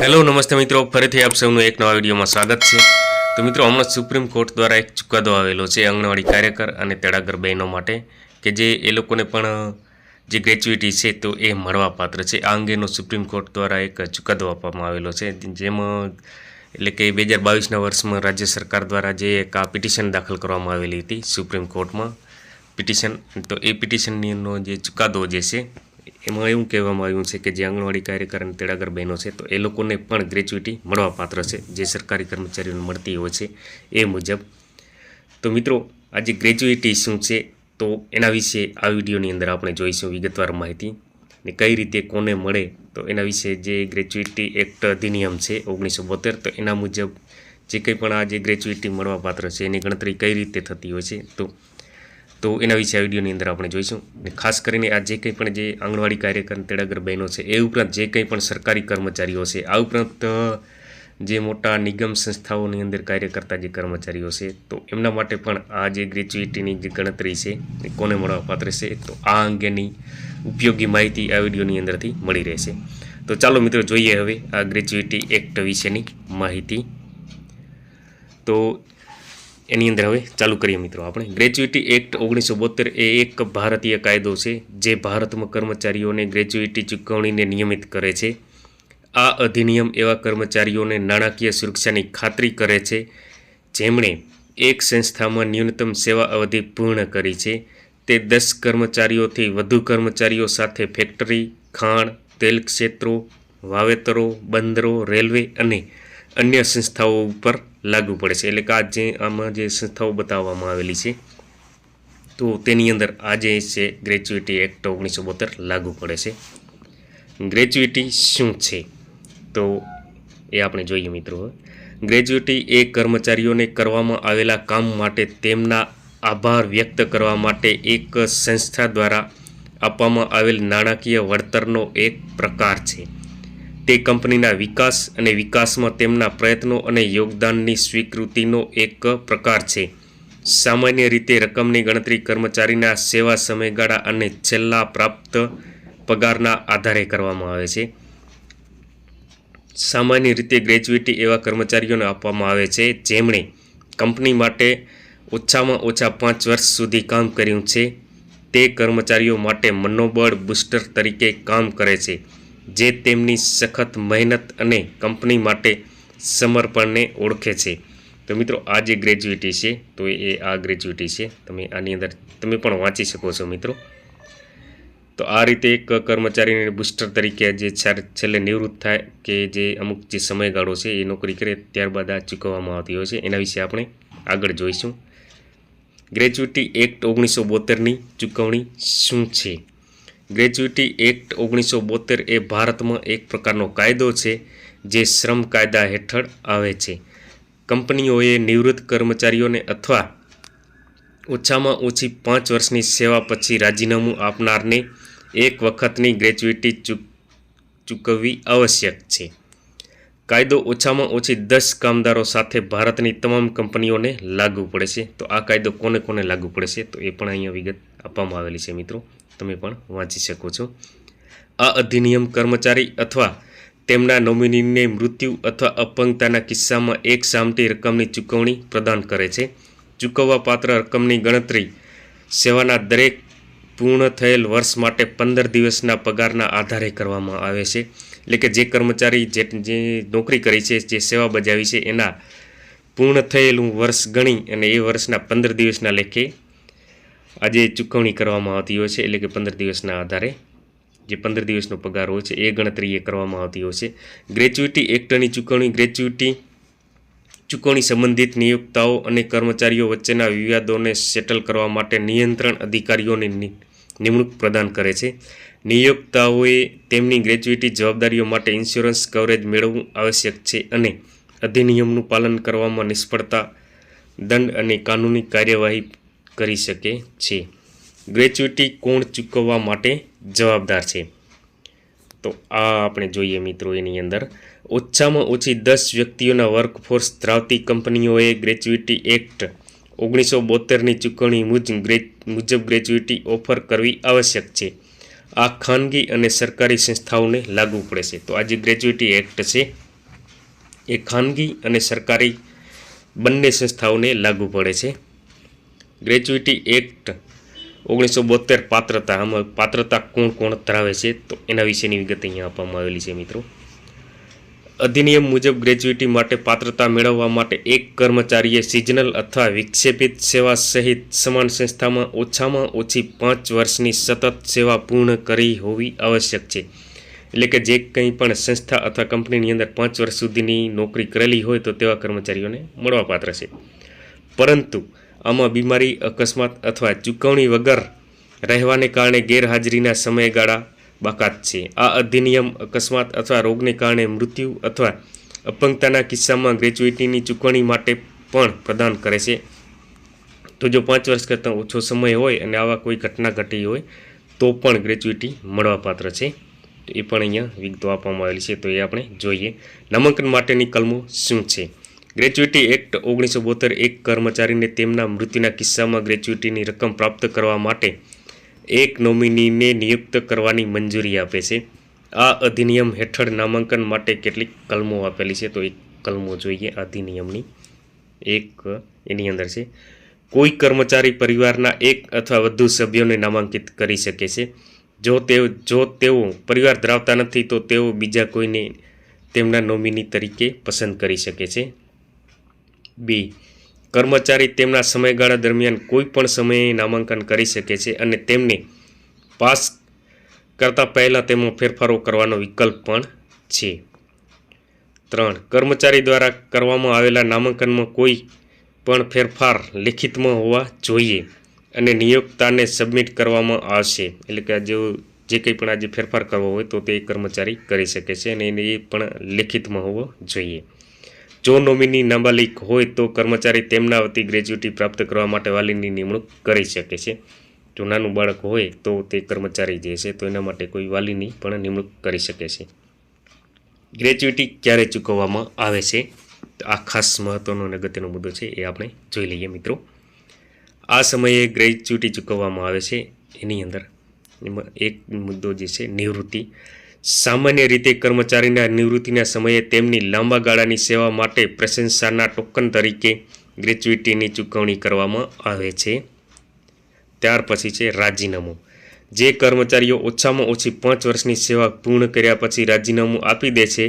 Hello, નમસ્તે મિત્રો. ફરીથી આપ સૌનું એક નવા વિડીયોમાં સ્વાગત છે. તો મિત્રો, હમણાં સુપ્રીમ કોર્ટ દ્વારા એક ચુકાદો આવેલો છે આંગણવાડી કાર્યકર અને તેડાગર બહેનો માટે, કે જે એ લોકોને પણ, જે ગ્રેચ્યુટી છે તો એ મળવાપાત્ર છે. આ અંગેનો સુપ્રીમ કોર્ટ દ્વારા એક ચુકાદો આપવામાં આવેલો છે, જેમાં એટલે કે બે હજાર બાવીસના વર્ષમાં રાજ્ય સરકાર દ્વારા જે એક આ પિટિશન દાખલ કરવામાં આવેલી હતી સુપ્રીમ કોર્ટમાં. પિટિશન, તો એ પિટિશનનો જે ચુકાદો જે છે એમાં એવું કહેવામાં આવ્યું છે કે જે આંગણવાડી કાર્યકર અને તેડાગર બહેનો છે, તો એ લોકોને પણ ગ્રેચ્યુઇટી મળવાપાત્ર છે. જે સરકારી કર્મચારીઓને મળતી હોય છે એ મુજબ. તો મિત્રો, આજે ગ્રેજ્યુએટી શું છે? તો એના વિશે આ વિડીયોની અંદર આપણે જોઈશું વિગતવાર માહિતી. ને કઈ રીતે કોને મળે, તો એના વિશે જે ગ્રેજ્યુએટી એક્ટ અધિનિયમ છે ઓગણીસો બોતેર, તો એના મુજબ જે કંઈ પણ આ જે ગ્રેચ્યુઇટી મળવાપાત્ર છે, એની ગણતરી કઈ રીતે થતી હોય છે, તો તો એના વિશે આ વિડીયોની અંદર આપણે જોઈશું. અને ખાસ કરીને આ જે કંઈ પણ જે આંગણવાડી કાર્યકર તેડાગર બહેનો છે, એ ઉપરાંત જે કંઈ પણ સરકારી કર્મચારીઓ છે, આ ઉપરાંત જે મોટા નિગમ સંસ્થાઓની અંદર કાર્ય કરતા જે કર્મચારીઓ છે, તો એમના માટે પણ આ જે ગ્રેજ્યુએટીની જે ગણતરી છે, એ કોને મળવાપાત્ર છે, તો આ અંગેની ઉપયોગી માહિતી આ વિડીયોની અંદરથી મળી રહેશે. તો ચાલો મિત્રો, જોઈએ હવે આ ગ્રેજ્યુએટી એક્ટ વિશેની માહિતી. તો એની અંદર હવે ચાલુ કરીએ મિત્રો આપણે. ગ્રેજ્યુએટી એક્ટ ઓગણીસો બોતેર એ એક ભારતીય કાયદો છે, જે ભારતમાં કર્મચારીઓને ગ્રેચ્યુઇટી ચૂકવણીને નિયમિત કરે છે. આ અધિનિયમ એવા કર્મચારીઓને નાણાકીય સુરક્ષાની ખાતરી કરે છે, જેમણે એક સંસ્થામાં ન્યૂનતમ સેવા અવધિ પૂર્ણ કરી છે. તે દસ કર્મચારીઓથી વધુ કર્મચારીઓ સાથે ફેક્ટરી ખાણ, તેલ ક્ષેત્રો, વાવેતરો, બંદરો, રેલવે અને અન્ય સંસ્થાઓ ઉપર લાગુ પડે છે. એટલે કે આ જે આમાં જે સંસ્થાઓ બતાવવામાં આવેલી છે, તો તેની અંદર આ જે છે ગ્રેજ્યુએટી એક્ટ ઓગણીસો બોતેર લાગુ પડે છે. ગ્રેજ્યુએટી શું છે? તો એ આપણે જોઈએ મિત્રો. ગ્રેજ્યુએટી એ કર્મચારીઓને કરવામાં આવેલા કામ માટે તેમના આભાર વ્યક્ત કરવા માટે એક સંસ્થા દ્વારા આપવામાં આવેલ નાણાકીય વળતરનો એક પ્રકાર છે. તે કંપનીના વિકાસ અને વિકાસમાં તેમના પ્રયત્નો અને યોગદાનની સ્વીકૃતિનો એક પ્રકાર છે. સામાન્ય રીતે રકમની ગણતરી કર્મચારીના સેવા સમયગાળા અને છેલ્લા પ્રાપ્ત પગારના આધારે કરવામાં આવે છે. સામાન્ય રીતે ગ્રેજ્યુએટી એવા કર્મચારીઓને આપવામાં આવે છે, જેમણે કંપની માટે ઓછામાં ઓછા પાંચ વર્ષ સુધી કામ કર્યું છે. તે કર્મચારીઓ માટે મનોબળ બુસ્ટર તરીકે કામ કરે છે. જે તેમની સખત મહેનત અને કંપની માટે સમર્પણને ઓળખે છે. તો મિત્રો, આ જે ગ્રેજ્યુએટી છે, તો એ આ ગ્રેજ્યુએટી છે. તમે આની અંદર, તમે પણ વાંચી શકો છો મિત્રો. તો આ રીતે એક કર્મચારીને બુસ્ટર તરીકે જે છેલ્લે નિવૃત્ત થાય કે જે અમુક જે સમયગાળો છે, એ નોકરી કરે, ત્યારબાદ આ ચૂકવવામાં આવતી હોય છે. એના વિશે આપણે આગળ જોઈશું. ગ્રેજ્યુએટી એક્ટ ઓગણીસો બોતેરની ચૂકવણી શું છે? ગ્રેચ્યુટી એક્ટ ઓગણીસો બોતેર એ ભારતમાં એક પ્રકારનો કાયદો છે, જે શ્રમ કાયદા હેઠળ આવે છે. કંપનીઓએ નિવૃત્ત કર્મચારીઓને અથવા ઓછામાં ઓછી પાંચ વર્ષની સેવા પછી રાજીનામું આપનારને એક વખતની ગ્રેજ્યુટી ચૂક, ચૂકવવી આવશ્યક છે. કાયદો ઓછામાં ઓછી દસ કામદારો સાથે ભારતની તમામ કંપનીઓને લાગુ પડે છે. તો આ કાયદો કોને કોને લાગુ પડે છે? તો એ પણ અહીંયા વિગત આપવામાં આવેલી છે મિત્રો. તમે પણ વાંચી શકો છો. આ અધિનિયમ કર્મચારી અથવા તેમના નોમિનીને મૃત્યુ અથવા અપંગતાના કિસ્સામાં એક સામટી રકમની ચૂકવણી પ્રદાન કરે છે. ચૂકવવાપાત્ર રકમની ગણતરી સેવાના દરેક પૂર્ણ થયેલ વર્ષ માટે પંદર દિવસના પગારના આધારે કરવામાં આવે છે. એટલે કે જે કર્મચારી જે જે નોકરી કરી છે, જે સેવા બજાવી છે, એના પૂર્ણ થયેલું વર્ષ ગણી અને એ વર્ષના પંદર દિવસના લેખે આજે ચૂકવણી કરવામાં આવતી હોય છે, એટલે કે પંદર દિવસના આધારે. જે પંદર દિવસનો પગાર હોય છે, એ ગણતરી એ કરવામાં આવતી હોય છે. ગ્રેચ્યુટી એક્ટની ચૂકવણી ગ્રેચ્યુટી ચૂકવણી સંબંધિત નિયોક્તાઓ અને કર્મચારીઓ વચ્ચેના વિવાદોને સેટલ કરવા માટે નિયંત્રણ અધિકારીઓની નિમણૂક પ્રદાન કરે છે. નિયોક્તાઓએ તેમની ગ્રેચ્યુટી જવાબદારીઓ માટે ઇન્સ્યોરન્સ કવરેજ મેળવવું આવશ્યક છે અને અધિનિયમનું પાલન કરવામાં નિષ્ફળતા દંડ અને કાનૂની કાર્યવાહી કરી શકે છે. ગ્રેચ્યુટી કોણ ચૂકવવા માટે જવાબદાર છે? તો આ આપણે જોઈએ મિત્રો એની અંદર. ઓછામાં ઓછી દસ વ્યક્તિઓના વર્કફોર્સ ધરાવતી કંપનીઓએ ગ્રેચ્યુટી એક્ટ ઓગણીસો બોતેરની ચૂકવણી મુજબ મુજબ ગ્રેચ્યુઇટી ઓફર કરવી આવશ્યક છે. આ ખાનગી અને સરકારી સંસ્થાઓને લાગુ પડે છે. તો આ જે ગ્રેજ્યુટી એક્ટ છે. એ ખાનગી અને સરકારી બંને સંસ્થાઓને લાગુ પડે છે. ગ્રેચ્યુઇટી એક્ટ ઓગણીસો બોતેર પાત્રતા આમાં પાત્રતા કોણ કોણ ધરાવે છે તો એના વિશેની વિગત અહીંયા આપવામાં આવેલી છે મિત્રો. અધિનિયમ મુજબ ગ્રેજ્યુટી માટે પાત્રતા મેળવવા માટે એક કર્મચારીએ સિઝનલ અથવા વિક્ષેપિત સેવા સહિત સમાન સંસ્થામાં ઓછામાં ઓછી પાંચ વર્ષની સતત સેવા પૂર્ણ કરી હોવી આવશ્યક છે. એટલે કે જે કંઈ પણ સંસ્થા અથવા કંપનીની અંદર પાંચ વર્ષ સુધીની નોકરી કરેલી હોય તો તેવા કર્મચારીઓને મળવાપાત્ર છે. પરંતુ આમાં બીમારી, અકસ્માત અથવા ચૂકવણી વગર રહેવાને કારણે ગેરહાજરીના સમયગાળા બાકાત છે. આ અધિનિયમ અકસ્માત અથવા રોગને કારણે મૃત્યુ અથવા અપંગતાના કિસ્સામાં ગ્રેચ્યુટીની ચૂકવણી માટે પણ પ્રદાન કરે છે. તો જો પાંચ વર્ષ કરતાં ઓછો સમય હોય અને આવા કોઈ ઘટના ઘટી હોય, તો પણ ગ્રેચ્યુટી મળવાપાત્ર છે. એ પણ અહીંયા વિગતો આપવામાં આવેલી છે. તો એ આપણે જોઈએ. નામાંકન માટેની કલમો શું છે? ગ્રેચ્યુઇટી એક્ટ ઓગણીસો બોતેર એક કર્મચારીને તેમના મૃત્યુના કિસ્સામાં ગ્રેચ્યુટીની રકમ પ્રાપ્ત કરવા માટે એક નોમિનીને નિયુક્ત કરવાની મંજૂરી આપે છે. આ અધિનિયમ હેઠળ નામાંકન માટે કેટલીક કલમો આપેલી છે, તો એક કલમો જોઈએ, અધિનિયમની. એક એની અંદર છે, કોઈ કર્મચારી પરિવારના એક અથવા વધુ સભ્યોને નામાંકિત કરી શકે છે. જો તેઓ જો તેઓ પરિવાર ધરાવતા નથી, તો તેઓ બીજા કોઈને તેમના નોમિની તરીકે પસંદ કરી શકે છે. બી. કર્મચારી તેમના સમયગાળા દરમિયાન કોઈપણ સમયે નામાંકન કરી શકે છે અને તેમને પાસ કરતાં પહેલાં તેમાં ફેરફારો કરવાનો વિકલ્પ પણ છે. ત્રણ. કર્મચારી દ્વારા કરવામાં આવેલા નામાંકનમાં કોઈ પણ ફેરફાર લેખિતમાં હોવા જોઈએ અને નિયોક્તાને સબમિટ કરવામાં આવશે. એટલે કે જો જે કંઈ પણ આજે ફેરફાર કરવો હોય તો તે કર્મચારી કરી શકે છે અને એને એ પણ લેખિતમાં હોવો જોઈએ. જો નોમિની નાબાલિક હોય તો કર્મચારી તેમના વતી ગ્રેજ્યુટી પ્રાપ્ત કરવા માટે વાલીની નિમણૂક કરી શકે છે. જો નાનું બાળક હોય તો તે કર્મચારી જે છે તો એના માટે કોઈ વાલીની પણ નિમણૂક કરી શકે છે. ગ્રેજ્યુટી ક્યારે ચૂકવવામાં આવે છે? આ ખાસ મહત્ત્વનો અને અગત્યનો મુદ્દો છે એ આપણે જોઈ લઈએ મિત્રો. આ સમયે ગ્રેજ્યુટી ચૂકવવામાં આવે છે. એની અંદર એક મુદ્દો જે છે નિવૃત્તિ. સામાન્ય રીતે કર્મચારીના નિવૃત્તિના સમયે તેમની લાંબા ગાળાની સેવા માટે પ્રશંસાના ટોકન તરીકે ગ્રેચ્યુઇટીની ચૂકવણી કરવામાં આવે છે. ત્યાર પછી છે રાજીનામું. જે કર્મચારીઓ ઓછામાં ઓછી પાંચ વર્ષની સેવા પૂર્ણ કર્યા પછી રાજીનામું આપી દે છે,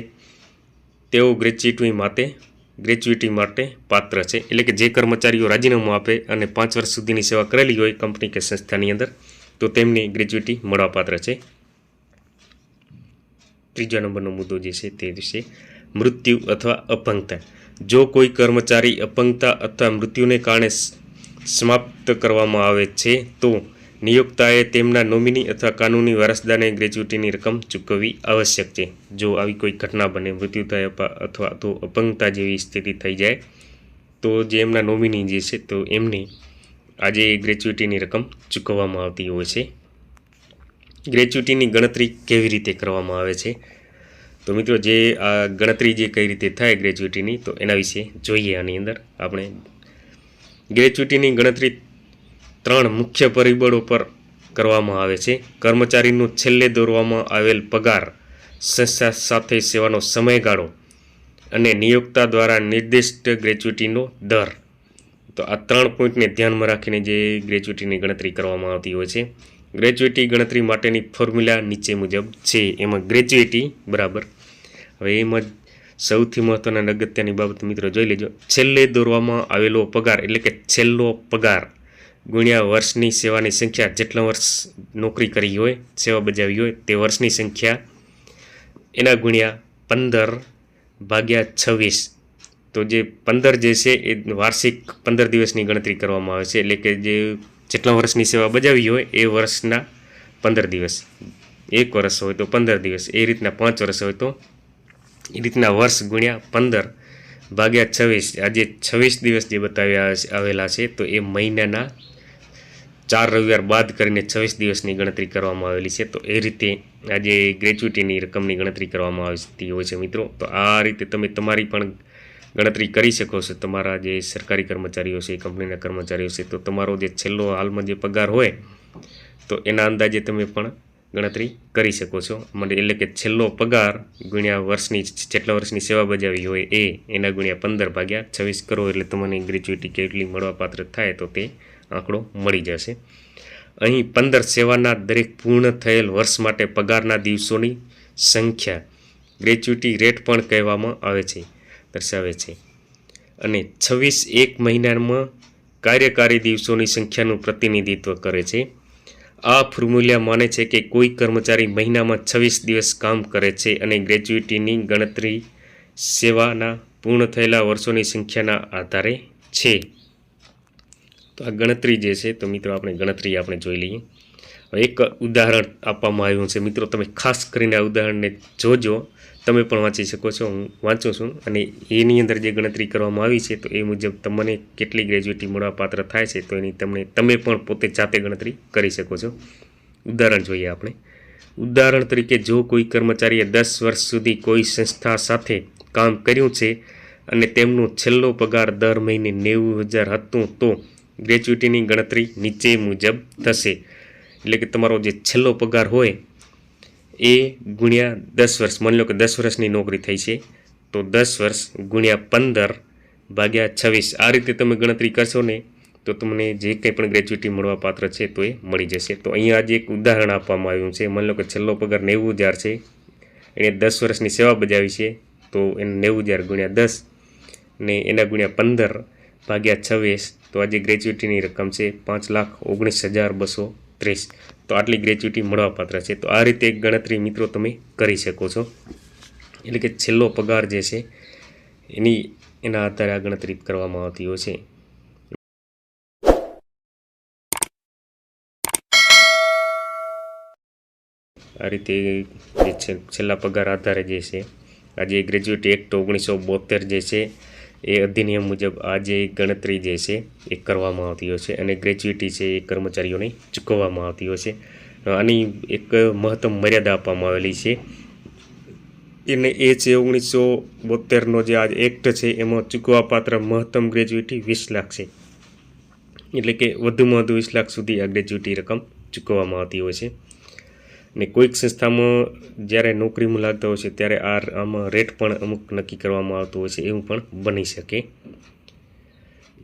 તેઓ ગ્રેચ્યુટી માટે ગ્રેચ્યુટી માટે પાત્ર છે. એટલે કે જે કર્મચારીઓ રાજીનામું આપે અને પાંચ વર્ષ સુધીની સેવા કરેલી હોય કંપની કે સંસ્થાની અંદર, તો તેમની ગ્રેચ્યુટી મળવાપાત્ર છે. ત્રીજા નંબરનો મુદ્દો જે છે તે છે મૃત્યુ અથવા અપંગતા. જો કોઈ કર્મચારી અપંગતા અથવા મૃત્યુને કારણે સમાપ્ત કરવામાં આવે છે, તો નિયોક્તાએ તેમના નોમિની અથવા કાનૂની વારસદારને ગ્રેચ્યુટીની રકમ ચૂકવવી આવશ્યક છે. જો આવી કોઈ ઘટના બને, મૃત્યુ થાય અથવા તો અપંગતા જેવી સ્થિતિ થઈ જાય, તો જે એમના નોમિની જે છે, તો એમને આજે ગ્રેચ્યુટીની રકમ ચૂકવવામાં આવતી હોય છે. ગ્રેચ્યુટીની ગણતરી કેવી રીતે કરવામાં આવે છે? તો મિત્રો, જે આ ગણતરી જે કઈ રીતે થાય ગ્રેચ્યુટીની તો એના વિશે જોઈએ આની અંદર. આપણે ગ્રેચ્યુટીની ગણતરી ત્રણ મુખ્ય પરિબળો પર કરવામાં આવે છે. કર્મચારીનું છેલ્લે દોરવામાં આવેલ પગાર, સંસ્થા સાથે સેવાનો સમયગાળો અને નિયોક્તા દ્વારા નિર્દિષ્ટ ગ્રેચ્યુટીનો દર. તો આ ત્રણ પોઈન્ટને ધ્યાનમાં રાખીને જે ગ્રેચ્યુટીની ગણતરી કરવામાં આવતી હોય છે. ગ્રેચ્યુટી ગણતરી માટેની ફોર્મ્યુલા નીચે મુજબ છે. એમાં ગ્રેજ્યુએટી બરાબર. હવે એમાં સૌથી મહત્ત્વના અગત્યની બાબત મિત્રો જોઈ લેજો. છેલ્લે દોરવામાં આવેલો પગાર, એટલે કે છેલ્લો પગાર. ગુણ્યા વર્ષની સેવાની સંખ્યા, જેટલા વર્ષ નોકરી કરી હોય, સેવા બજાવી હોય, તે વર્ષની સંખ્યા. એના ગુણ્યા પંદર ભાગ્યા છવ્વીસ. તો જે પંદર જે છે, એ વાર્ષિક પંદર દિવસની ગણતરી કરવામાં આવે છે. એટલે કે જે જેટલા વર્ષની સેવા બજાવી હોય એ વર્ષના પંદર દિવસ. એક વર્ષ હોય તો પંદર દિવસ, એ રીતના પાંચ વર્ષ હોય તો એ રીતના વર્ષ ગુણ્યા પંદર ભાગ્યા છવ્વીસ. આજે છવ્વીસ દિવસ જે બતાવ્યા આવેલા છે, તો એ મહિનાના ચાર રવિવાર બાદ કરીને છવ્વીસ દિવસની ગણતરી કરવામાં આવેલી છે. તો એ રીતે આજે ગ્રેચ્યુટીની રકમની ગણતરી કરવામાં આવતી હોય છે મિત્રો. તો આ રીતે તમે તમારી પણ ગણતરી કરી શકો છો. તમારા જે સરકારી કર્મચારીઓ છે, કંપનીના કર્મચારીઓ છે, તો તમારો જે છેલ્લો હાલમાં જે પગાર હોય, તો એના અંદાજે તમે પણ ગણતરી કરી શકો છો. મને એટલે કે છેલ્લો પગાર ગુણ્યા વર્ષની, જેટલા વર્ષની સેવા બજાવી હોય એ, એના ગુણ્યા પંદર ભાગ્યા છવ્વીસ કરો એટલે તમને ગ્રેચ્યુટી કેટલી મળવાપાત્ર થાય તો તે આંકડો મળી જશે. અહીં પંદર સેવાના દરેક પૂર્ણ થયેલ વર્ષ માટે પગારના દિવસોની સંખ્યા ગ્રેચ્યુટી રેટ પણ કહેવામાં આવે છે. દર્શાવે છે. અને છવ્વીસ એક મહિનામાં કાર્યકારી દિવસોની સંખ્યાનું પ્રતિનિધિત્વ કરે છે. આ ફોર્મ્યુલા માને છે કે કોઈ કર્મચારી મહિનામાં છવ્વીસ દિવસ કામ કરે છે અને ગ્રેજ્યુટીની ગણતરી સેવાના પૂર્ણ થયેલા વર્ષોની સંખ્યાના આધારે છે. તો આ ગણતરી જે છે, તો મિત્રો આપણે ગણતરી આપણે જોઈ લઈએ. એક ઉદાહરણ આપવામાં આવ્યું છે. મિત્રો, તમે ખાસ કરીને આ ઉદાહરણને જોજો. તમે પણ વાંચી શકો છો, હું વાંચું છું. અને એની અંદર જે ગણતરી કરવામાં આવી છે, તો એ મુજબ તમને કેટલી ગ્રેજ્યુએટી મળવા પાત્ર થાય છે, તો એની તમને, તમે પણ પોતે જાતે ગણતરી કરી શકો છો. ઉદાહરણ જોઈએ આપણે. ઉદાહરણ તરીકે જો કોઈ કર્મચારીએ દસ વર્ષ સુધી કોઈ સંસ્થા સાથે કામ કર્યું છે અને તેમનો છેલ્લો પગાર દર મહિને નેવું હજાર હતું, તો ગ્રેજ્યુએટીની ગણતરી નીચે મુજબ થશે. એટલે કે તમારો જે છેલ્લો પગાર હોય એ ગુણ્યા દસ વર્ષ. માની લો કે દસ વર્ષની નોકરી થઈ છે, તો દસ વર્ષ ગુણ્યા પંદર ભાગ્યા છવ્વીસ. આ રીતે તમે ગણતરી કરશો ને, તો તમને જે કંઈ પણ ગ્રેજ્યુટી મળવા પાત્ર છે તો એ મળી જશે. તો અહીંયા આજે એક ઉદાહરણ આપવામાં આવ્યું છે. માની લો કે છેલ્લો પગાર નેવું હજાર છે, એણે દસ વર્ષની સેવા બજાવી છે, તો એને નેવું હજાર ગુણ્યા દસ ને એના ગુણ્યા પંદર ભાગ્યા છવ્વીસ. તો આજે ગ્રેજ્યુટીની રકમ છે પાંચ લાખ ઓગણીસ હજાર બસો ત્રીસ. તો આટલી ગ્રેચ્યુટી મળવાપાત્ર છે. તો આ રીતે ગણતરી મિત્રો તમે કરી શકો છો. એટલે કે છેલ્લો પગાર જે છે, એની, એના આધારે આ ગણતરી કરવામાં આવતી હોય છે. આ રીતે જે છેલ્લા પગાર આધારે જે છે, આજે ગ્રેજ્યુએટ એક્ટ ઓગણીસો બોતેર જે છે એ અધિનિયમ મુજબ આ જે ગણતરી જે છે એ કરવામાં આવતી હોય છે અને ગ્રેજ્યુટી છે એ કર્મચારીઓને ચૂકવવામાં આવતી હોય છે. આની એક મહત્તમ મર્યાદા આપવામાં આવેલી છે. એને એ છે ઓગણીસો બોતેરનો જે આ એક્ટ છે એમાં ચૂકવાપાત્ર મહત્તમ ગ્રેજ્યુટી વીસ લાખ છે. એટલે કે વધુમાં વધુ વીસ લાખ સુધી આ ગ્રેજ્યુટી રકમ ચૂકવવામાં આવતી હોય છે. ને કોઈક સંસ્થામાં જ્યારે નોકરીમાં લાગતા હોય છે, ત્યારે આ આમાં રેટ પણ અમુક નક્કી કરવામાં આવતો હોય છે, એવું પણ બની શકે.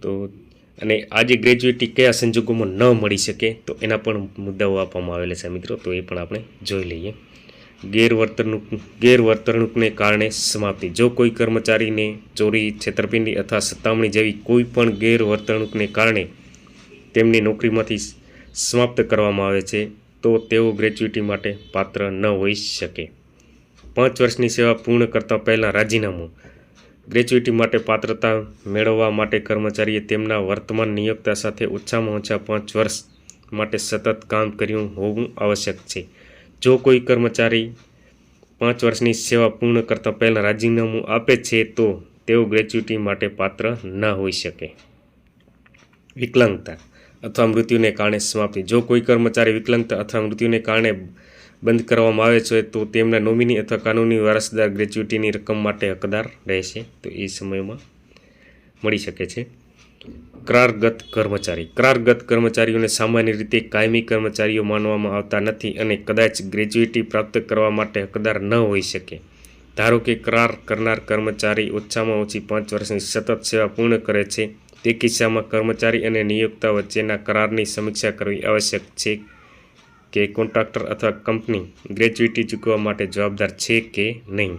તો અને આજે ગ્રેજ્યુએટી કયા સંજોગોમાં ન મળી શકે, તો એના પણ મુદ્દાઓ આપવામાં આવેલા છે મિત્રો, તો એ પણ આપણે જોઈ લઈએ. ગેરવર્તણૂક, ગેરવર્તણૂકને કારણે સમાપ્તિ. જો કોઈ કર્મચારીને ચોરી, છેતરપિંડી અથવા સતામણી જેવી કોઈ પણ ગેરવર્તણૂકને કારણે તેમની નોકરીમાંથી સમાપ્ત કરવામાં આવે છે તો તેઓ ગ્રેચ્યુટી માટે પાત્ર ન હોઈ શકે. પાંચ વર્ષની સેવા પૂર્ણ કરતાં પહેલાં રાજીનામું. ગ્રેચ્યુટી માટે પાત્રતા મેળવવા માટે કર્મચારીએ તેમના વર્તમાન નિયોક્તા સાથે ઓછામાં ઓછા પાંચ વર્ષ માટે સતત કામ કર્યું હોવું આવશ્યક છે. જો કોઈ કર્મચારી પાંચ વર્ષની સેવા પૂર્ણ કરતાં પહેલાં રાજીનામું આપે છે, તો તેઓ ગ્રેચ્યુટી માટે પાત્ર ન હોઈ શકે. વિકલાંગતા. અથવા મૃત્યુને કારણે સમાપ્તિ. જો કોઈ કર્મચારી વિકલાંગતા અથવા મૃત્યુને કારણે બંધ કરવામાં આવે છે, તો તેમના નોમિની અથવા કાનૂની વારસદાર ગ્રેચ્યુટીની રકમ માટે હકદાર રહેશે. તો એ સમયમાં મળી શકે છે. કરારગત કર્મચારી. કરારગત કર્મચારીઓને સામાન્ય રીતે કાયમી કર્મચારીઓ માનવામાં આવતા નથી અને કદાચ ગ્રેજ્યુએટી પ્રાપ્ત કરવા માટે હકદાર ન હોઈ શકે. ધારો કે કરાર કરનાર કર્મચારી ઓછામાં ઓછી પાંચ વર્ષની સતત સેવા પૂર્ણ કરે છે તે કિસ્સામાં કર્મચારી અને નિયોક્તા વચ્ચેના કરારની સમીક્ષા કરવી આવશ્યક છે કે કોન્ટ્રાક્ટર અથવા કંપની ગ્રેજ્યુટી ચૂકવવા માટે જવાબદાર છે કે નહીં.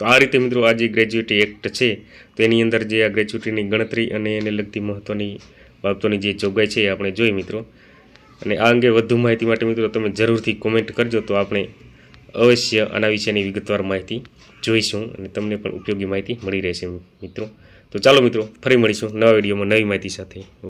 તો આ રીતે મિત્રો આ જે ગ્રેજ્યુટી એક્ટ છે, તો એની અંદર જે આ ગ્રેજ્યુટીની ગણતરી અને એને લગતી મહત્ત્વની બાબતોની જે જોગવાઈ છે એ આપણે જોઈ મિત્રો. અને આ અંગે વધુ માહિતી માટે મિત્રો તમે જરૂરથી કોમેન્ટ કરજો તો આપણે અવશ્ય આના વિશેની વિગતવાર માહિતી જોઈશું અને તમને પણ ઉપયોગી માહિતી મળી રહેશે મિત્રો. તો ચાલો મિત્રો ફરી મળીશું નવા વિડીયોમાં નવી માહિતી સાથે.